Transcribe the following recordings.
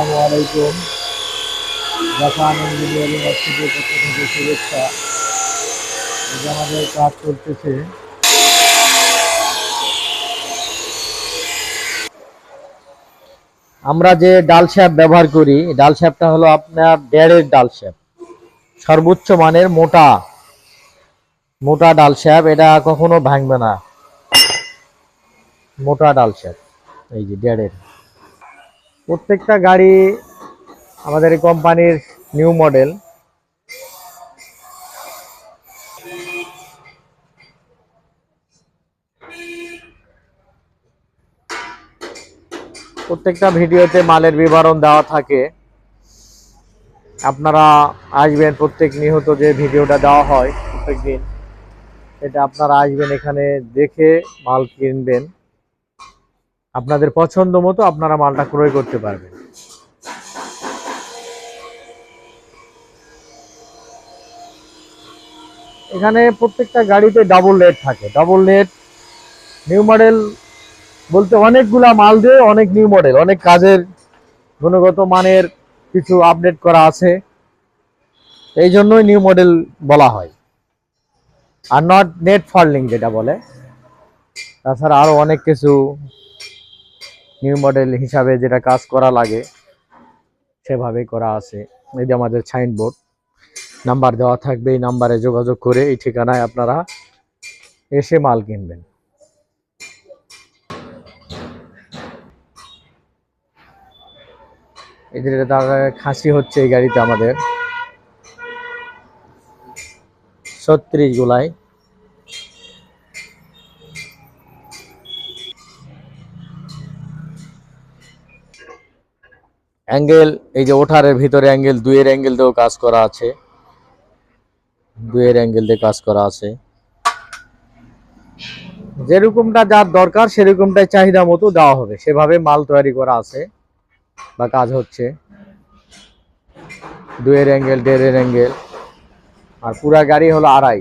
আসসালামু আলাইকুম। Japan engineering institute পক্ষ থেকে শুভেচ্ছা। আমাদের কাজ আমরা যে ডাল শ্যাপ ব্যবহার করি ডাল শ্যাপটা হলো আপনার দেড়ের ডাল শ্যাপ সর্বোচ্চ মানের মোটা মোটা ডাল শ্যাপ এটা কখনো ভাঙবে না। মোটা ডাল শ্যাপ এই যে দেড়ের। প্রত্যেকটা গাড়ি আমাদের এই কোম্পানির নিউ মডেল। প্রত্যেকটা ভিডিওতে মালের বিবরণ দেওয়া থাকে। আপনারা আসবেন প্রত্যেক নিহত যে ভিডিওটা দেওয়া হয় প্রত্যেক দিন এটা আপনারা আসবেন এখানে দেখে মাল কিনবেন। আপনাদের পছন্দ মতো আপনারা মালটা ক্রয় করতে পারবেন। এখানে প্রত্যেকটা গাড়িতে ডাবল লেট থাকে। ডাবল লেট নিউ মডেল বলতে অনেকগুলা মাল দিয়ে অনেক নিউ মডেল অনেক কাজের গুণগত মানের কিছু আপডেট করা আছে। এই জন্যই নিউ মডেল বলা হয়। আর নট নেট ফার্লিং যেটা বলে, তাছাড়া আরও অনেক কিছু নিউ মডেল হিসাবে যেটা কাজ করা লাগে, সেভাবেই করা আছে। এই যে আমাদের সাইনবোর্ড নাম্বার দেওয়া থাকবে, এই নাম্বারে যোগাযোগ করে এই ঠিকানায় আপনারা এসে মাল কিনবেন। এদের দ্বারা খাসি হচ্ছে এই গাড়িতে আমাদের। ছত্রিশ গোলায় অ্যাঙ্গেল, এই যে ওঠারের ভিতরে অ্যাঙ্গেল, দুইয়ের অ্যাঙ্গেল দিয়েও কাজ করা আছে। দুইয়ের অ্যাঙ্গেল দিয়ে কাজ করা আছে। যেরকমটা যার দরকার, সেরকমটাই চাহিদা মতো দেওয়া হবে। সেভাবে মাল তৈরি করা আছে বা কাজ হচ্ছে। দুইয়ের অ্যাঙ্গেল, দেড়ের অ্যাঙ্গেল। আর পুরা গাড়ি হলো আড়াই।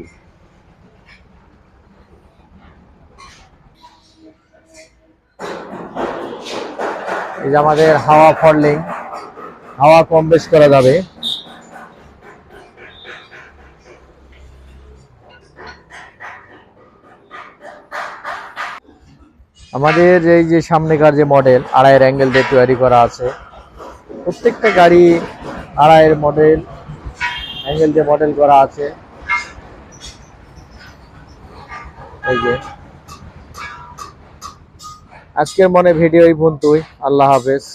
এই যে আমাদের হাওয়া ফরলিং হাওয়া কম বেশ করা যাবে। আমাদের এই যে সামনেকার যে মডেল আড়াইয়ের অ্যাঙ্গেল দিয়ে তৈরি করা আছে, প্রত্যেকটা গাড়ি আড়াইয়ের মডেল অ্যাঙ্গেল দিয়ে মডেল করা আছে। এই যে। আজকের মনে ভিডিও এই পর্যন্তই। আল্লাহ হাফেজ।